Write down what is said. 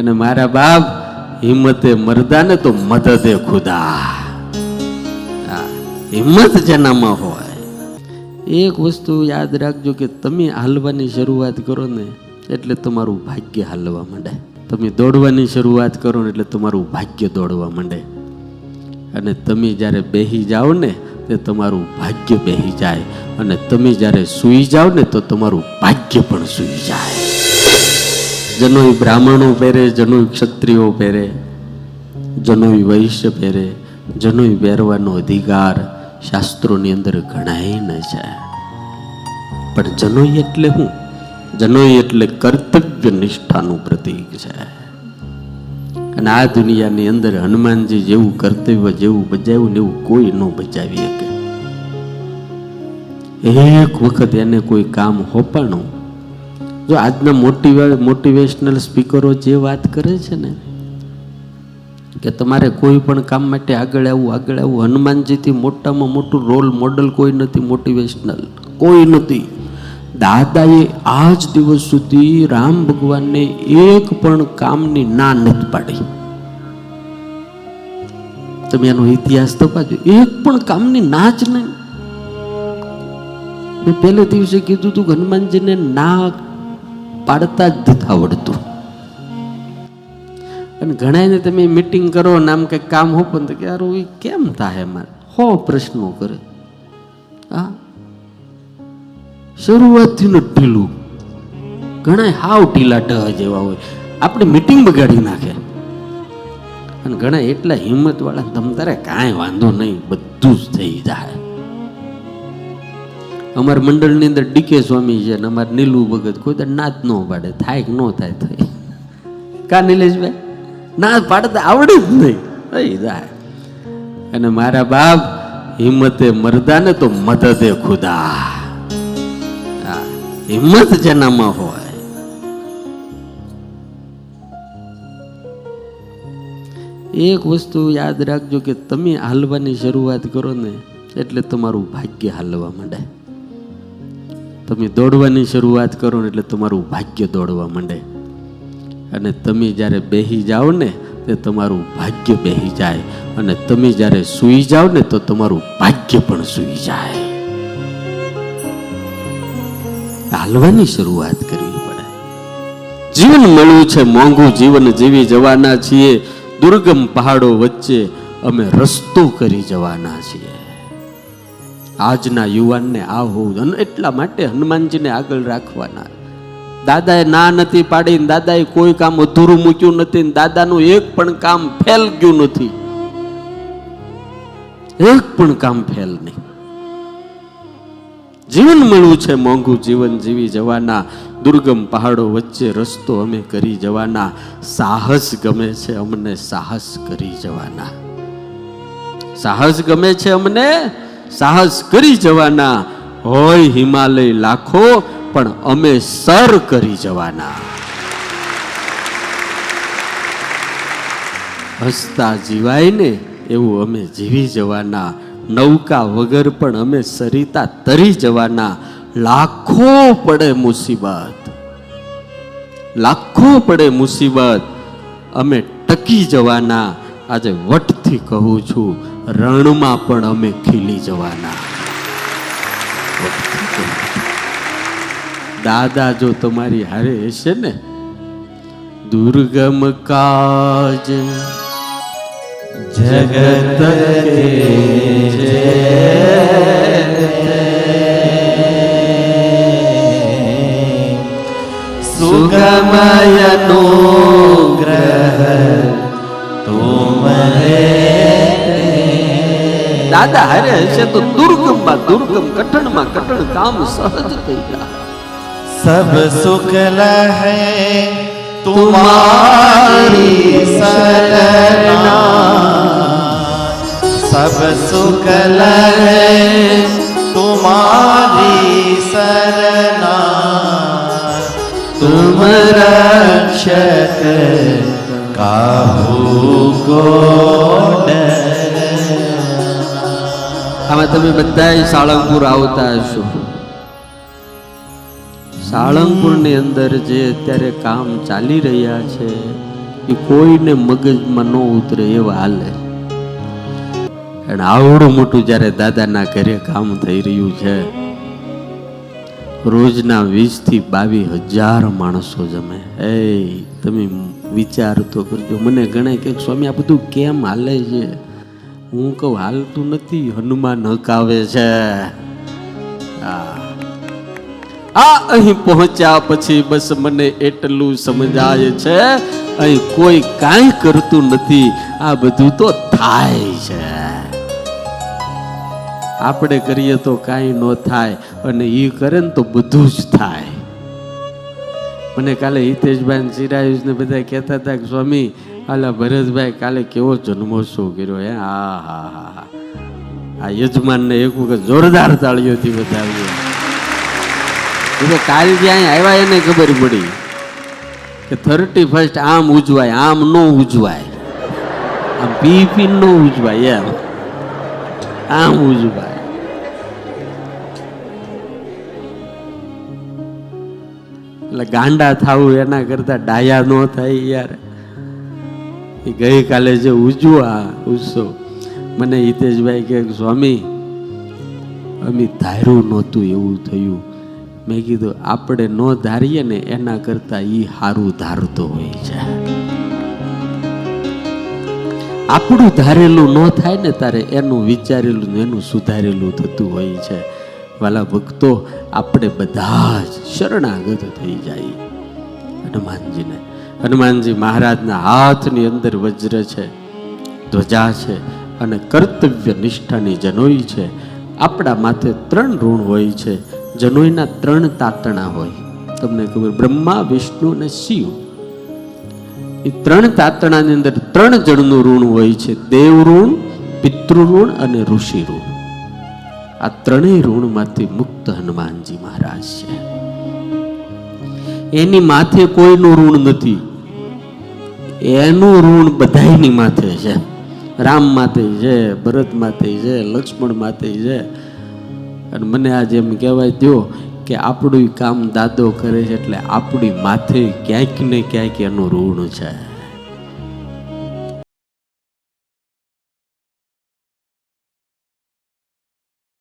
અને મારા બાપ હિંમતે મરદાને તો મદદે ખુદા. હિંમત જેનામાં હોય. એક વસ્તુ યાદ રાખજો કે તમે હાલવાની શરૂઆત કરો ને એટલે તમારું ભાગ્ય હાલવા માંડે. તમે દોડવાની શરૂઆત કરો ને એટલે તમારું ભાગ્ય દોડવા માંડે. અને તમે જ્યારે બેહી જાઓ ને તે તમારું ભાગ્ય બેહી જાય. અને તમે જ્યારે સૂઈ જાઓ ને તો તમારું ભાગ્ય પણ સૂઈ જાય. જનોઈ બ્રાહ્મણો પહેરે, જનોઈ ક્ષત્રિયો પહેરે, જનોઈ વૈશ્ય પહેરે, જનોઈ પહેરવાનો અધિકાર શાસ્ત્રોની અંદર ગણાય ન છે. પણ જનોઈ એટલે હું? જનોઈ એટલે કર્તવ્ય નિષ્ઠાનું પ્રતીક છે. અને આ દુનિયાની અંદર હનુમાનજી જેવું કર્તવ્ય જેવું બજાવ્યું ને એવું કોઈ ન બજાવી શકે. એક વખત એને કોઈ કામ હોપાણું જો આજના મોટિવે મોટિવેશનલ સ્પીકરો જે વાત કરે છે ને, કે તમારે કોઈ પણ કામ માટે આગળ આવવું આગળ આવવું, હનુમાનજીથી મોટામાં મોટું રોલ મોડલ કોઈ નથી મોટિવેશનલ કોઈ નથી. દાદાએ આજ દિવસ સુધી રામ ભગવાનને એક પણ કામની ના નથી પાડી. તમે એનો ઇતિહાસ તપાજો, એક પણ કામની ના જ નહીં. મેં પહેલે દિવસે કીધું હતું હનુમાનજીને ના પાડતા જ નથી આવડતું અને ઘણાને તમે મીટિંગ કરો ને આમ કંઈક કામ હો, પણ કે યાર એ કેમ થાય મારે હો પ્રશ્નો કરે. હા? શરૂઆતથી નું ઢીલું. ઘણા હાવ ઢીલા ઢહ જેવા હોય. આપણે મીટિંગ બગાડી નાખે. અને ઘણા એટલા હિંમતવાળા તમ તારે કાંઈ વાંધો નહીં, બધું જ થઈ જાય. અમારા મંડળની અંદર ડીકે સ્વામી છે ને અમારે નીલુ ભગત, કોઈ તો નાચ ન પાડે, થાય કે ન થાય થાય કા નિલેશભાઈ? ના પાડતા આવડે જ નહીં. થઈ જાય અને મારા બાપ હિંમતે મરદાને તો મદદે ખુદા. હિંમત જેનામાં હોય. એક વસ્તુ યાદ રાખજો કે તમે હાલવાની શરૂઆત કરો ને, એટલે તમારું ભાગ્ય હાલવા માંડે. તમે દોડવાની શરૂઆત કરો ને એટલે તમારું ભાગ્ય દોડવા માંડે. અને તમે જ્યારે બેહી જાઓ ને, તે તમારું ભાગ્ય બેહી જાય. અને તમે જ્યારે સૂઈ જાઓ ને, તો તમારું ભાગ્ય પણ સૂઈ જાય. હાલવાની શરૂઆત કરવી પડે. જીવન મળ્યું છે મોંઘું જીવન જીવી જવાના છીએ. દુર્ગમ પહાડો વચ્ચે અમે રસ્તો કરી જવાના છીએ. આજના યુવાનને આ હોવું એટલા માટે હનુમાનજીને આગળ રાખવાના. દાદાએ ના નથી પાડીને દાદાએ કોઈ કામ અધૂરું મૂક્યું નથી દાદાનું એક પણ કામ ફેલ ગયું નથી. એક પણ કામ ફેલ નહીં. જીવન મળવું છે મોંઘું જીવન જીવી જવાના. દુર્ગમ પહાડો વચ્ચે રસ્તો અમે કરી જવાના. સાહસ ગમે છે અમને સાહસ કરી જવાના. સાહસ ગમે છે અમને સાહસ કરી જવાના હોય હિમાલય લાખો, પણ અમે સર કરી જવાના. હસતા જીવાય ને એવું અમે જીવી જવાના. નૌકા વગર પણ અમે સરિતા તરી જવાના. લાખો પડે મુસીબત. લાખો પડે મુસીબત. અમે ટકી જવાના. આજે વટથી કહું છું રણમાં પણ અમે ખીલી જવાના. દાદા જો તમારી હારે હશે ને દુર્ગમ કાજ જગત દાદા હારે હશે તો દુર્ગમમાં દુર્ગમ કઠણમાં કઠણ કામ સહજ થઈ જાય સબ સુખ લહે તુમારી શરણા સબ સુખ લહે તુમારી શરણા તુમ રક્ષક કાહુ કો તમે બધાય સાળંગપુર આવતા હશો. સાળંગપુરની અંદર જે અત્યારે કામ ચાલી રહ્યા છે, એ કોઈને મગજમાં ન ઉતરે એવા હાલે. અને આવડું મોટું જ્યારે દાદાના ઘરે કામ થઈ રહ્યું છે, રોજના વીસથી બાવીસ હજાર માણસો જમે. એ તમે વિચાર તો કરજો. મને ગણે કે સ્વામી આ બધું કેમ હાલે છે? હું કહું, હાલતું નથી, હનુમાન હકાવે છે. આ અહીં પહોંચ્યા પછી બસ મને એટલું સમજાય છે, અહીં કોઈ કાંઈ કરતું નથી, આ બધું તો થાય છે. આપણે કરીએ તો કાંઈ ન થાય, અને એ કરે ને તો બધું જ થાય. મને કાલે હિતેશભાઈ ને સિરાયુષ ને બધા કહેતા હતા કે, સ્વામી આલા ભરતભાઈ કાલે કેવો જન્મોત્સવ કર્યો હે? હા હા હા હા. આ યજમાનને એક વખત જોરદાર તાળીઓથી બતાવ્યો એટલે કાલ જ્યાં આવ્યા એને ખબર પડી કે થર્ટી ફર્સ્ટ આમ ઉજવાય, આમ ન ઉજવાય. આમ પી પી ન ઉજવાય એમ. આમ ઉજવાય. એટલે ગાંડા થાવું એના કરતા ડાયા ન થાય યાર. એ ગઈકાલે જે ઉજવા ઉત્સવ, મને હિતેશભાઈ કે, સ્વામી, અમે ધાર્યું નહોતું, એવું થયું. મેં કીધું, આપણે ન ધારીએ ને એના કરતા એ સારું ધારતો હોય છે. આપણું ધારેલું ન થાય ને તારે એનું વિચારેલું એનું સુધારેલું થતું હોય છે. વાલા ભક્તો, આપણે બધા જ શરણાગત થઈ જાય. હનુમાનજીને હનુમાનજી મહારાજના હાથની અંદર વજ્ર છે, ધ્વજા છે અને કર્તવ્ય નિષ્ઠાની જનોઈ છે. આપણા માથે ત્રણ ઋણ હોય છે. જનોઈના ત્રણ તાતણા હોય. તમને ખબર બ્રહ્મા, વિષ્ણુ અને શિવ. એ ત્રણ તાતણાની અંદર ત્રણ જણનું ઋણ હોય છે. દેવ ઋણ, પિતૃ અને ઋષિ ઋણ. આ ત્રણેય ઋણમાંથી મુક્ત હનુમાનજી મહારાજ છે. એની માથે કોઈનું ઋણ નથી. એનું ઋણ બધાયની માથે છે. રામ માથે છે ભરત માથે છે લક્ષ્મણ માથે છે. અને મને આજે એમ કહેવાય દો કે આપણું કામ દાદો કરે છે એટલે આપણી માથે ક્યાંક ને ક્યાંક એનું ઋણ છે.